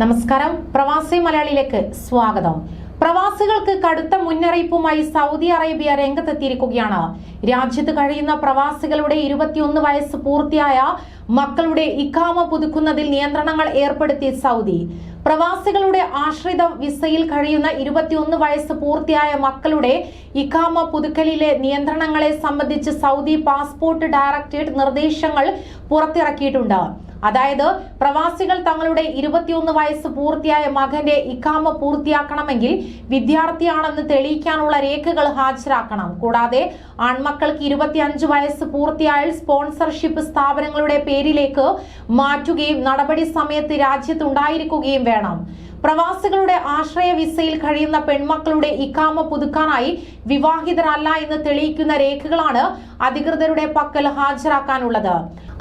നമസ്കാരം. പ്രവാസി മലയാളിയിലേക്ക് സ്വാഗതം. പ്രവാസികൾക്ക് കടുത്ത മുന്നറിയിപ്പുമായി സൗദി അറേബ്യ രംഗത്തെത്തിയിരിക്കുകയാണ്. രാജ്യത്ത് കഴിയുന്ന പ്രവാസികളുടെ ഇരുപത്തിയൊന്ന് വയസ്സ് പൂർത്തിയായ മക്കളുടെ ഇക്കാമ പുതുക്കുന്നതിൽ നിയന്ത്രണങ്ങൾ ഏർപ്പെടുത്തി സൗദി. പ്രവാസികളുടെ ആശ്രിത വിസയിൽ കഴിയുന്ന ഇരുപത്തിയൊന്ന് വയസ്സ് പൂർത്തിയായ മക്കളുടെ ഇഖാമ പുതുക്കലിലെ നിയന്ത്രണങ്ങളെ സംബന്ധിച്ച് സൗദി പാസ്പോർട്ട് ഡയറക്ടറേറ്റ് നിർദ്ദേശങ്ങൾ പുറത്തിറക്കിയിട്ടുണ്ട്. അതായത് പ്രവാസികൾ തങ്ങളുടെ ഇരുപത്തിയൊന്ന് വയസ്സ് പൂർത്തിയായ മകന്റെ ഇക്കാമ പൂർത്തിയാക്കണമെങ്കിൽ വിദ്യാർത്ഥിയാണെന്ന് തെളിയിക്കാനുള്ള രേഖകൾ ഹാജരാക്കണം. കൂടാതെ ആൺമക്കൾക്ക് ഇരുപത്തിയഞ്ച് വയസ്സ് പൂർത്തിയായാൽ സ്പോൺസർഷിപ്പ് സ്ഥാപനങ്ങളുടെ പേരിലേക്ക് മാറ്റുകയും നടപടി സമയത്ത് രാജ്യത്തുണ്ടായിരിക്കുകയും വേണം. പ്രവാസികളുടെ ആശ്രയ വിസയിൽ കഴിയുന്ന പെൺമക്കളുടെ ഇക്കാമ പുതുക്കാനായി വിവാഹിതരല്ല എന്ന് തെളിയിക്കുന്ന രേഖകളാണ് അധികൃതരുടെ പക്കൽ ഹാജരാക്കാനുള്ളത്.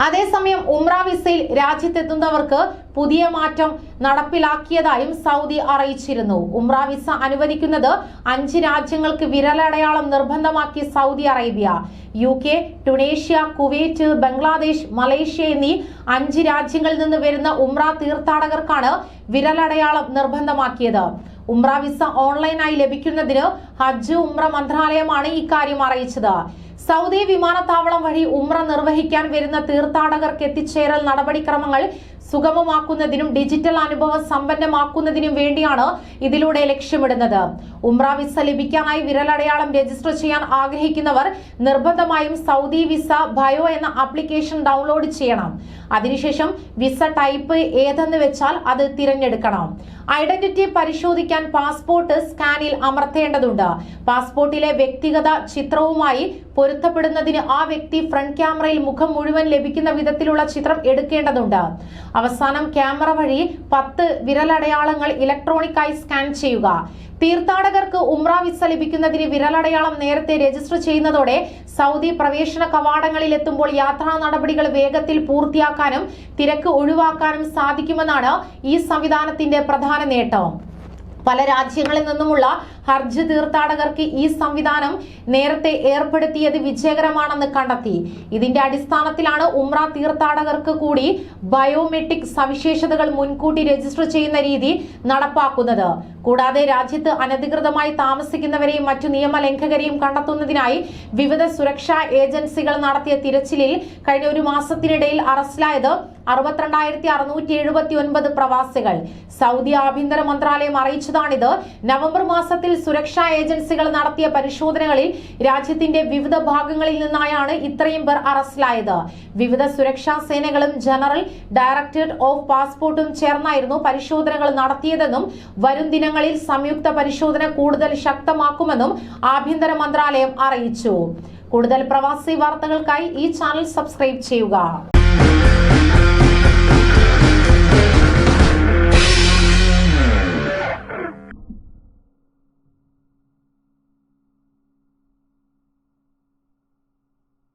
അതേസമയം ഉംറ വിസയിൽ രാജ്യത്തെത്തുന്നവർക്ക് പുതിയ മാറ്റം നടപ്പിലാക്കിയതായും സൗദി അറിയിച്ചിരുന്നു. ഉംറ വിസ അനുവദിക്കുന്നത് അഞ്ച് രാജ്യങ്ങൾക്ക് വിരലടയാളം നിർബന്ധമാക്കി Saudi Arabia U K Tunisia Kuwait Bangladesh Malaysia എന്നീ അഞ്ച് രാജ്യങ്ങളിൽ നിന്ന് വരുന്ന ഉംറ തീർത്ഥാടകർക്കാണ് വിരലടയാളം നിർബന്ധമാക്കിയത്. ഉംറ വിസ ഓൺലൈനായി ലഭിക്കുന്നതിന് ഹജ്ജ് ഉംറ മന്ത്രാലയമാണ് ഇക്കാര്യം അറിയിച്ചത്. സൗദി വിമാനത്താവളം വഴി ഉമ്ര നിർവഹിക്കാൻ വരുന്ന തീർത്ഥാടകർക്ക് എത്തിച്ചേരൽ നടപടിക്രമങ്ങൾ സുഗമമാക്കുന്നതിനും ഡിജിറ്റൽ അനുഭവം സമ്പന്നമാക്കുന്നതിനും വേണ്ടിയാണ് ഇതിലൂടെ ലക്ഷ്യമിടുന്നത്. ഉംറ വിസ ലഭിക്കാനായി വിരലടയാളം രജിസ്റ്റർ ചെയ്യാൻ ആഗ്രഹിക്കുന്നവർ നിർബന്ധമായും സൗദി വിസ ബയോ എന്ന ആപ്ലിക്കേഷൻ ഡൗൺലോഡ് ചെയ്യണം. അതിനുശേഷം വിസ ടൈപ്പ് ഏതെന്ന് വെച്ചാൽ അത് തിരഞ്ഞെടുക്കണം. ഐഡന്റിറ്റി പരിശോധിക്കാൻ പാസ്പോർട്ട് സ്കാനിൽ അമർത്തേണ്ടതുണ്ട്. പാസ്പോർട്ടിലെ വ്യക്തിഗത ചിത്രവുമായി പൊരുത്തപ്പെടുന്നതിന് ആ വ്യക്തി ഫ്രണ്ട് ക്യാമറയിൽ മുഖം മുഴുവൻ ലഭിക്കുന്ന വിധത്തിലുള്ള ചിത്രം എടുക്കേണ്ടതുണ്ട്. അവസാനം ക്യാമറ വഴി പത്ത് വിരലടയാളങ്ങൾ ഇലക്ട്രോണിക്കായി സ്കാൻ ചെയ്യുക. തീർത്ഥാടകർക്ക് ഉംറ വിസ ലഭിക്കുന്നതിന് വിരലടയാളം നേരത്തെ രജിസ്റ്റർ ചെയ്യുന്നതോടെ സൗദി പ്രവേശന കവാടങ്ങളിൽ എത്തുമ്പോൾ യാത്രാ നടപടികൾ വേഗത്തിൽ പൂർത്തിയാക്കാനും തിരക്ക് ഒഴിവാക്കാനും സാധിക്കുമെന്നാണ് ഈ സംവിധാനത്തിന്റെ പ്രധാന നേട്ടം. പല രാജ്യങ്ങളിൽ നിന്നുമുള്ള ഹർജ് തീർത്ഥാടകർക്ക് ഈ സംവിധാനം നേരത്തെ ഏർപ്പെടുത്തിയത് വിജയകരമാണെന്ന് കണ്ടെത്തി. ഇതിന്റെ അടിസ്ഥാനത്തിലാണ് ഉമ്ര തീർത്ഥാടകർക്ക് കൂടി ബയോമെട്രിക് സവിശേഷതകൾ മുൻകൂട്ടി രജിസ്റ്റർ ചെയ്യുന്ന രീതി നടപ്പാക്കുന്നത്. കൂടാതെ രാജ്യത്ത് അനധികൃതമായി താമസിക്കുന്നവരെയും മറ്റു നിയമലംഘകരെയും കണ്ടെത്തുന്നതിനായി വിവിധ സുരക്ഷാ ഏജൻസികൾ നടത്തിയ തിരച്ചിലിൽ കഴിഞ്ഞ ഒരു മാസത്തിനിടയിൽ അറസ്റ്റിലായത് അറുപത്തിരണ്ടായിരത്തി അറുന്നൂറ്റി എഴുപത്തി ഒൻപത് പ്രവാസികൾ. സൗദി ആഭ്യന്തര മന്ത്രാലയം അറിയിച്ചതാണിത് നവംബർ മാസത്തിൽ സുരക്ഷാ ഏജൻസികൾ നടത്തിയ പരിശോധനകളിൽ രാജ്യത്തിന്റെ വിവിധ ഭാഗങ്ങളിൽ നിന്നായാണ് ഇത്രയും പേർ അറസ്റ്റിലായത്. വിവിധ സുരക്ഷാ സേനകളും ജനറൽ ഡയറക്ടറേറ്റ് ഓഫ് പാസ്പോർട്ടും ചേർന്നായിരുന്നു പരിശോധനകൾ നടത്തിയതെന്നും വരും ദിനങ്ങളിൽ സംയുക്ത പരിശോധന കൂടുതൽ ശക്തമാക്കുമെന്നും ആഭ്യന്തര മന്ത്രാലയം അറിയിച്ചു. കൂടുതൽ പ്രവാസി വാർത്തകൾക്കായി ഈ ചാനൽ സബ്സ്ക്രൈബ് ചെയ്യുക.